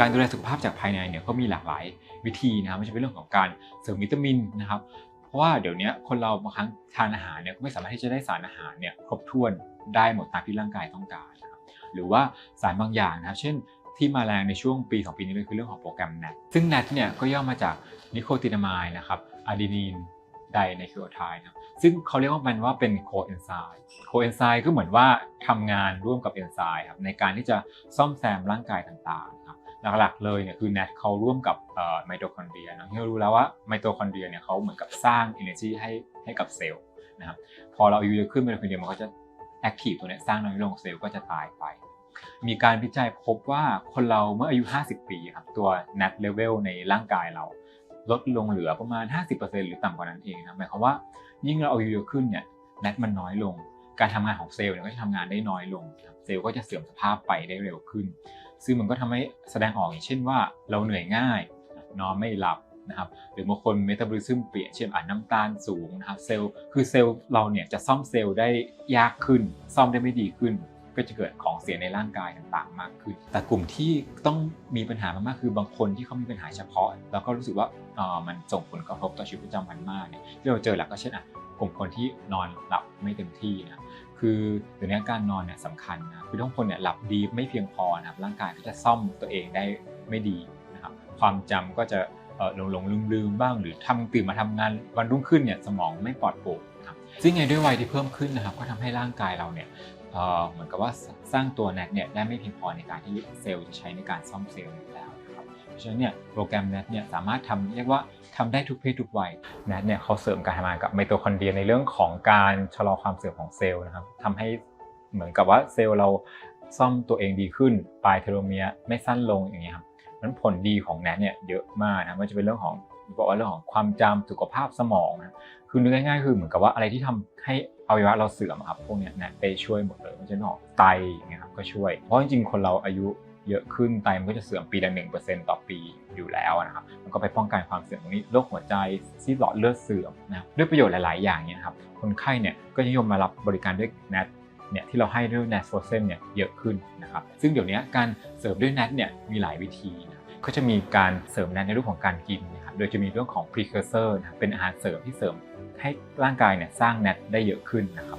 การดูแลสุขภาพจากภายในเนี่ยก็มีหลากหลายวิธีนะครับไม่ใช่เป็นเรื่องของการเสริมวิตามินนะครับ เพราะว่าเดี๋ยวนี้คนเราบางครั้งทานอาหารเนี่ยก็ไม่สามารถที่จะได้สารอาหารเนี่ยครบถ้วนได้หมดตามที่ร่างกายต้องการนะครับหรือว่าสารบางอย่างนะครับ เช่นที่มาแรงในช่วงปี2ปีนี้เลยคือเรื่องของโปรแกรม NAT ซึ่ง NAT เนี่ยก็ย่อมาจากนิโคตินามายนะครับอะดีนีนไดไนคลีโอไทด์นะครับ ซึ่งเขาเรียกว่ามันว่าเป็นโคเอนไซม์โคเอนไซม์ก็เหมือนว่าทำงานร่วมกับเอนไซม์ครับในการที่จะซ่อมแซมร่างกายต่างๆครับหลักๆเลยเนี่ยคือ NAT เขาร่วมกับไมโตคอนเดรียนะที่เรารู้แล้วว่าไมโตคอนเดรียเนี่ยเขาเหมือนกับสร้าง energy ให้ให้กับเซลล์นะครับพอเราอายุเยอะขึ้นไมโตคอนเดรียมันก็จะแอคทีฟตัวนี้สร้างน้อยลงเซลล์ก็จะตายไป มีการวิจัยพบว่าคนเราเมื่ออายุ 50 ปีครับตัว NAT level ในร่างกายเราลดลงเหลือประมาณ 50%หรือต่ำกว่านั้นเองนะหมายความว่า ยิ่งเราอายุเยอะขึ้นเนี่ย NAT มันน้อยลง การทำงานของเซลล์เนี่ยก็จะทำงานได้น้อยลง เซลล์ก็จะเสื่อมสภาพไปได้เร็วขึ้น ซึ่งมันก็ทำให้แสดงออกอย่างเช่นว่าเราเหนื่อยง่าย นอนไม่หลับนะครับหรือบางคนเมตาบอลิซึมเปลี่ยนเช่นอ่านน้ำตาลสูงนะครับเซลล์คือเซลล์เราเนี่ยจะซ่อมเซลล์ได้ยากขึ้น ซ่อมได้ไม่ดีขึ้น ก็จะเกิดของเสียในร่างกายต่างๆ มากขึ้น แต่กลุ่มที่ต้องมีปัญหามากๆคือบางคนที่เขามีปัญหาเฉพาะ แล้วก็รู้สึกว่ามันส่งผลกระทบต่อชีวิตประจำวันมากเนี่ยที่เราเจอหลักก็เช่นอะกลุ่มคนที่นอนหลับไม่เต็มที่นะคือเดี๋ยวนี้การนอนเนี่ยสำคัญนะคือทุกคนเนี่ยหลับดีไม่เพียงพอนะครับร่างกายก็จะซ่อมตัวเองได้ไม่ดีนะครับความจำก็จะหลงหลงลืมลืมๆบ้างหรือทำตื่นมาทำงานวันรุ่งขึ้นเนี่ยสมองไม่ปลอดโปร่งนะครับซึ่งไงด้วยวัยที่เพิ่มขึ้นนะครับก็ทำให้ร่างกายเราเนี่ย เหมือนกับว่าสร้างตัว NAT เนี่ยได้ไม่เพียงพอในการที่เซลล์จะใช้ในการซ่อมเซลล์อยู่แล้วนะครับเพราะฉะนั้นเนี่ยโปรแกรม NAT เนี่ยสามารถทำเรียกว่าทำได้ทุกเพศทุกวัย NAT เนี่ยเขาเสริมการทำงานกับไมโตคอนเดรียในเรื่องของการชะลอความเสื่อมของเซลล์นะครับทำให้เหมือนกับว่าเซลล์เราซ่อมตัวเองดีขึ้น ปลายเทโลเมียร์ไม่สั้นลงอย่างเงี้ยครับนั้นผลดีของ NAT เนี่ยเยอะมากนะไมันจะเป็นเรื่องของบอกว่าเรื่องของความจำสุขภาพสมองนะคือนึกง่ายๆคือเหมือนกับว่าอะไรที่ทำให้ อวัยวะเราเสื่อมครับพวกเนี้ยเนี่ยไปช่วยหมดเลยไมันจะหนอกไตอย่างเงี้ยครับก็ช่วย เพราะจริงๆคนเราอายุเยอะขึ้นไตมันก็จะเสื่อมปีละหนึ่งเปอร์เซ็นต์ต่อปีอยู่แล้วนะครับมันก็ไปป้องกันความเสื่อมตรงนี้โรคหัวใจซีดหลอดเลือดเสื่อมนะด้วยประโยชน์หลาย ๆ อย่างเนี่ยครับคนไข้เนี่ยก็นิยมมารับบริการด้วย NAT เนี่ยที่เราให้ด้วย NAT f r o z e n เนี่ยเยอะขึ้นนะครับซึ่งเดี๋ยวนี้การเสริมด้วย NAT เนี่ยมีหลายวิธีนะก็จะมีการเสริม NAT ในรูปของการกินนะครับโดยจะมีเรื่องของ precursor นะครับเป็นอาหารเสริมที่เสริม ให้ร่างกายเนี่ยสร้างเน็ตได้เยอะขึ้นนะครับ